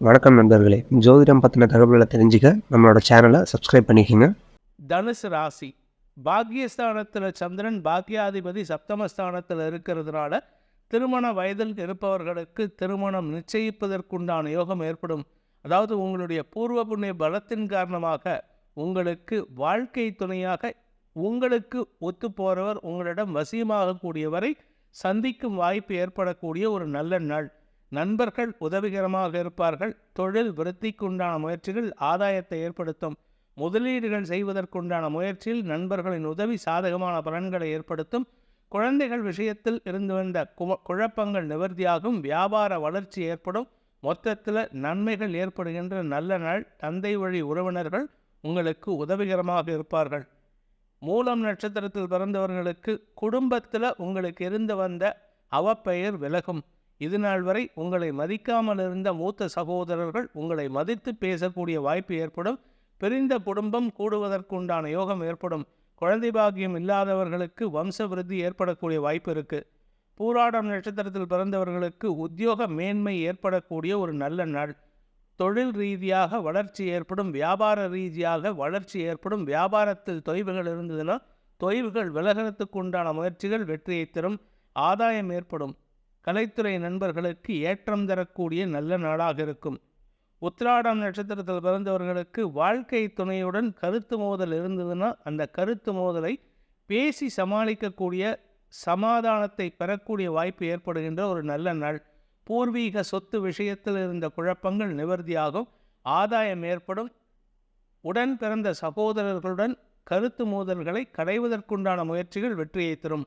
வணக்கம் நண்பர்களே. ஜோதிடம் பற்றின தகவல்களை தெரிஞ்சுக்க நம்மளோட சேனலை சப்ஸ்கிரைப் பண்ணிக்கோங்க. தனுசு ராசி. பாக்யஸ்தானத்தில் சந்திரன் பாக்யாதிபதி சப்தமஸ்தானத்தில் இருக்கிறதுனால திருமண வயதில் இருப்பவர்களுக்கு திருமணம் நிச்சயிப்பதற்குண்டான யோகம் ஏற்படும். அதாவது உங்களுடைய பூர்வ புண்ணிய பலத்தின் காரணமாக உங்களுக்கு வாழ்க்கை துணையாக உங்களுக்கு ஒத்து போகிறவர் உங்களிடம் வசியமாகக்கூடியவரை சந்திக்கும் வாய்ப்பு ஏற்படக்கூடிய ஒரு நல்ல நாள். நண்பர்கள் உதவிகரமாக இருப்பார்கள். தொழில் விருத்திக்குண்டான முயற்சிகள் ஆதாயத்தை ஏற்படுத்தும். முதலீடுகள் செய்வதற்குண்டான முயற்சியில் நண்பர்களின் உதவி சாதகமான பலன்களை ஏற்படுத்தும். குழந்தைகள் விஷயத்தில் இருந்து வந்த குழப்பங்கள் நிவர்த்தியாகும். வியாபார வளர்ச்சி ஏற்படும். மொத்தத்தில் நன்மைகள் ஏற்படுகின்ற நல்ல நாள். தந்தை வழி உறவினர்கள் உங்களுக்கு உதவிகரமாக இருப்பார்கள். மூலம் நட்சத்திரத்தில் பிறந்தவர்களுக்கு குடும்பத்தில் உங்களுக்கு இருந்து வந்த அவப்பெயர் விலகும். இது நாள் வரை உங்களை மதிக்காமல் இருந்த மூத்த சகோதரர்கள் உங்களை மதித்து பேசக்கூடிய வாய்ப்பு ஏற்படும். பிரிந்த குடும்பம் கூடுவதற்குண்டான யோகம் ஏற்படும். குழந்தை பாக்கியம் இல்லாதவர்களுக்கு வம்ச விருத்தி ஏற்படக்கூடிய வாய்ப்பு இருக்கு. பூராடம் நட்சத்திரத்தில் பிறந்தவர்களுக்கு உத்தியோக மேன்மை ஏற்படக்கூடிய ஒரு நல்ல நாள். தொழில் ரீதியாக வளர்ச்சி ஏற்படும். வியாபார ரீதியாக வளர்ச்சி ஏற்படும். வியாபாரத்தில் தொய்வுகள் இருந்ததுன்னா தொய்வுகள் விலகிறதுக்கு உண்டான முயற்சிகள் வெற்றியை தரும். ஆதாயம் ஏற்படும். கலைத்துறை நண்பர்களுக்கு ஏற்றம் தரக்கூடிய நல்ல நாளாக இருக்கும். உத்திராடம் நட்சத்திரத்தில் பிறந்தவர்களுக்கு வாழ்க்கை துணையுடன் கருத்து மோதல் இருந்ததுன்னா அந்த கருத்து மோதலை பேசி சமாளிக்கக்கூடிய சமாதானத்தை பெறக்கூடிய வாய்ப்பு ஏற்படுகின்ற ஒரு நல்ல நாள். பூர்வீக சொத்து விஷயத்தில் இருந்த குழப்பங்கள் நிவர்த்தியாகும். ஆதாயம் ஏற்படும். உடன் பிறந்த சகோதரர்களுடன் கருத்து மோதல்களை களைவதற்குண்டான முயற்சிகள் வெற்றியை தரும்.